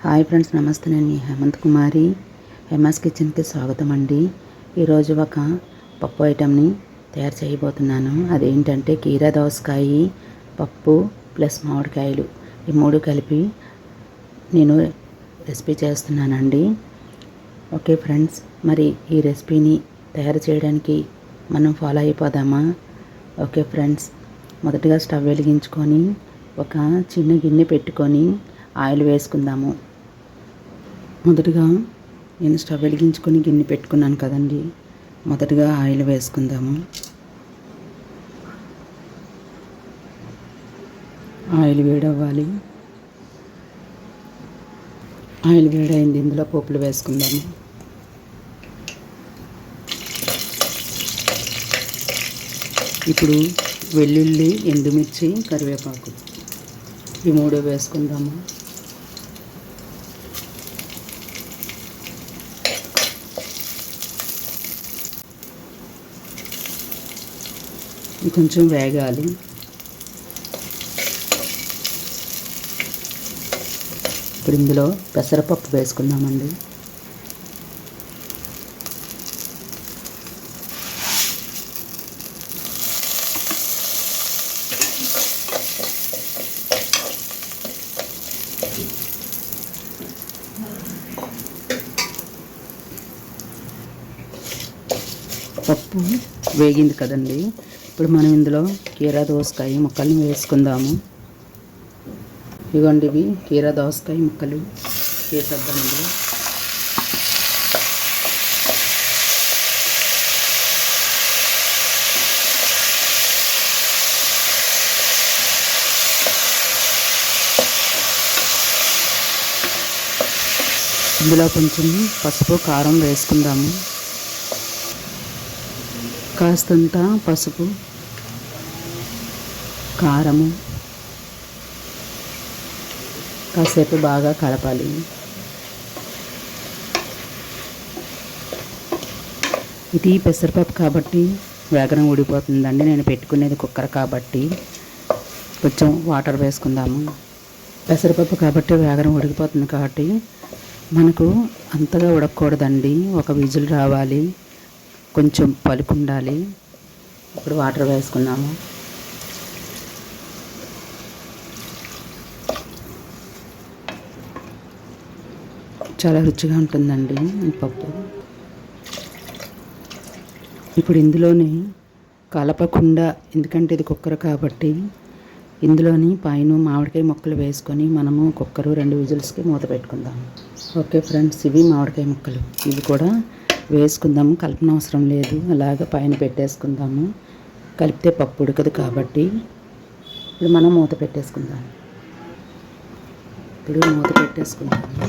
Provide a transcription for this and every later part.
Hi friends నమస్తే. నేను హేమంత్ కుమారి. హేమాస్ కిచెన్కి స్వాగతం అండి. ఈరోజు ఒక పప్పు ఐటెంని తయారు చేయబోతున్నాను. అదేంటంటే కీరా దోసకాయ పప్పు ప్లస్ మామిడికాయలు. ఈ మూడు కలిపి నేను రెసిపీ చేస్తున్నానండి. ఓకే ఫ్రెండ్స్ మరి ఈ రెసిపీని తయారు చేయడానికి మనం ఫాలో అయిపోదామా? ఓకే ఫ్రెండ్స్ మొదటగా స్టవ్ వెలిగించుకొని ఒక చిన్న గిన్నె పెట్టుకొని ఆయిల్ వేసుకుందాము. మొదటగా నేను స్టవ్ వెలిగించుకొని గిన్నె పెట్టుకున్నాను కదండి. మొదటగా ఆయిల్ వేసుకుందాము. ఆయిల్ వేడవ్వాలి. ఆయిల్ వేడైంది. ఇందులో పోపులు వేసుకుందాము. ఇప్పుడు వెల్లుల్లి ఎండుమిర్చి కరివేపాకు ఈ మూడు వేసుకుందాము. కొంచెం వేగాలి. ఇప్పుడు ఇందులో పెసరపప్పు వేసుకుందామండి. పప్పు వేగింది కదండి. ఇప్పుడు మనం ఇందులో కీరా దోసకాయ ముక్కల్ని వేసుకుందాము. ఇవ్వండి ఇవి కీరా దోసకాయ ముక్కలు వేసేద్దాం ఇందులో. ఇందులో కొంచెం పసుపు కారం వేసుకుందాము. కాస్తంత పసుపు కారము. కాసేపు బాగా కలపాలి. ఇది పెసరపప్పు కాబట్టి వేగనం ఊడిపోతుందండి. నేను పెట్టుకునేది కుక్కర్ కాబట్టి కొంచెం వాటర్ వేసుకుందాము. పెసరపప్పు కాబట్టి వేగనం ఉడికిపోతుంది కాబట్టి మనకు అంతగా ఉడకకూడదండి. ఒక విజులు రావాలి. కొంచెం పలుకుండాలి. ఇప్పుడు వాటర్ వేసుకున్నాము చాలా రుచిగా ఉంటుందండి ఈ పప్పు. ఇప్పుడు ఇందులోనే కలపకుండా ఎందుకంటే ఇది కుక్కర్ కాబట్టి ఇందులోని పైన మామిడికాయ ముక్కలు వేసుకొని మనము కుక్కరు రెండు విజిల్స్కి మూత పెట్టుకుందాం. ఓకే ఫ్రెండ్స్ ఇవి మామిడికాయ ముక్కలు. ఇవి కూడా వేసుకుందాము కలపన అవసరం లేదు. అలాగ పైన పెట్టేసుకుందాము. కలిపితే పప్పు ఉడకదు కాబట్టి ఇప్పుడు మనం మూత పెట్టేసుకుందాం. ఇప్పుడు మూత పెట్టేసుకుందాము.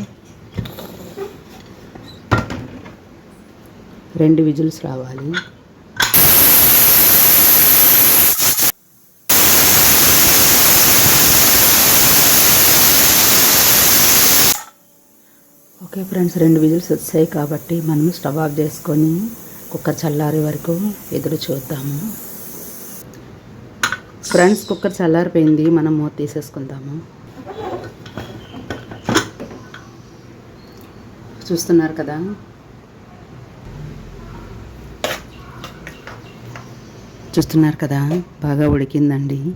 రెండు విజిల్స్ రావాలి. ఓకే ఫ్రెండ్స్ రెండు విజిల్స్ వచ్చాయి కాబట్టి మనం స్టవ్ ఆఫ్ చేసుకొని కుక్కర్ చల్లారే వరకు ఎదురు చూద్దాము. ఫ్రెండ్స్ కుక్కర్ చల్లారిపోయింది. మనం మూత తీసేసుకుందాము. చూస్తున్నారు కదా? చూస్తున్నారు కదా బాగా ఉడికిందండి.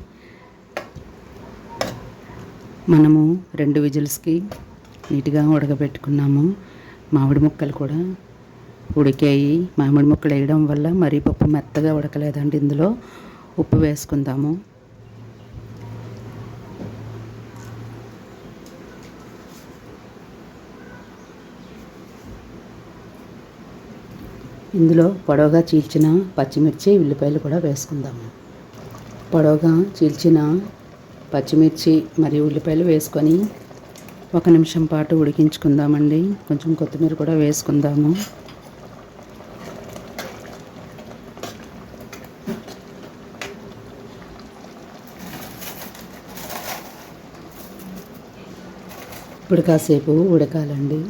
మనము రెండు విజిల్స్కి నీట్గా ఉడకబెట్టుకున్నాము. మామిడి ముక్కలు కూడా ఉడికాయి. మామిడి ముక్కలు వేయడం వల్ల మరీ పప్పు మెత్తగా ఉడకలేదండి. ఇందులో ఉప్పు వేసుకుందాము. ఇందులో పొడవుగా చీల్చిన పచ్చిమిర్చి ఉల్లిపాయలు కూడా వేసుకుందాము పొడవుగా చీల్చిన పచ్చిమిర్చి మరియు ఉల్లిపాయలు వేసుకొని ఒక నిమిషం పాటు ఉడికించుకుందామండి. కొంచెం కొత్తిమీర కూడా వేసుకుందాము. ఇప్పుడు కాసేపు ఉడకాలండి.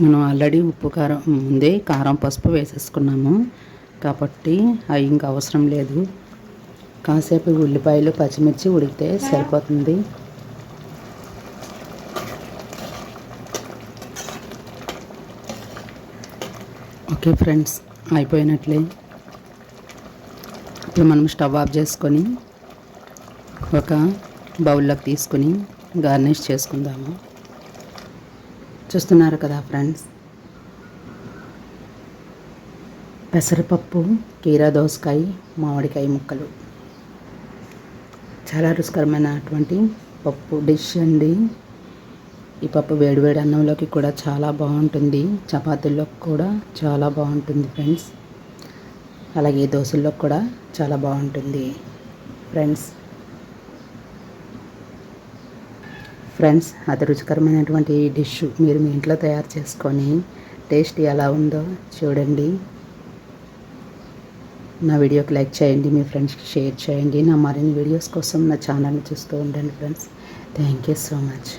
మనం ఆల్రెడీ ఉప్పు కారం ముందే కారం పసుపు వేసేసుకున్నాము. కాబట్టి అవి ఇంకా అవసరం లేదు. కాసేపు ఉల్లిపాయలు పచ్చిమిర్చి ఉడికితే సరిపోతుంది. ఓకే ఫ్రెండ్స్ అయిపోయినట్లే. ఇప్పుడు మనం స్టవ్ ఆఫ్ చేసుకొని ఒక బౌల్లోకి తీసుకొని గార్నిష్ చేసుకుందాము. చూస్తున్నారు కదా ఫ్రెండ్స్ పెసరపప్పు కీరా దోసకాయ మామిడికాయ ముక్కలు. చాలా రుచికరమైనటువంటి పప్పు డిష్ అండి. ఈ పప్పు వేడివేడి అన్నంలోకి కూడా చాలా బాగుంటుంది. చపాతీల్లో కూడా చాలా బాగుంటుంది ఫ్రెండ్స్ అలాగే దోశల్లో కూడా చాలా బాగుంటుంది ఫ్రెండ్స్ ఫ్రెండ్స్ అతి రుచికరమైనటువంటి ఈ డిష్ మీరు మీ ఇంట్లో తయారు చేసుకొని టేస్ట్ ఎలా ఉందో చూడండి. నా వీడియోకి లైక్ చేయండి మీ ఫ్రెండ్స్కి షేర్ చేయండి. నా మరిన్ని వీడియోస్ కోసం నా ఛానల్ని చూస్తూ ఉండండి friends. Thank you so much.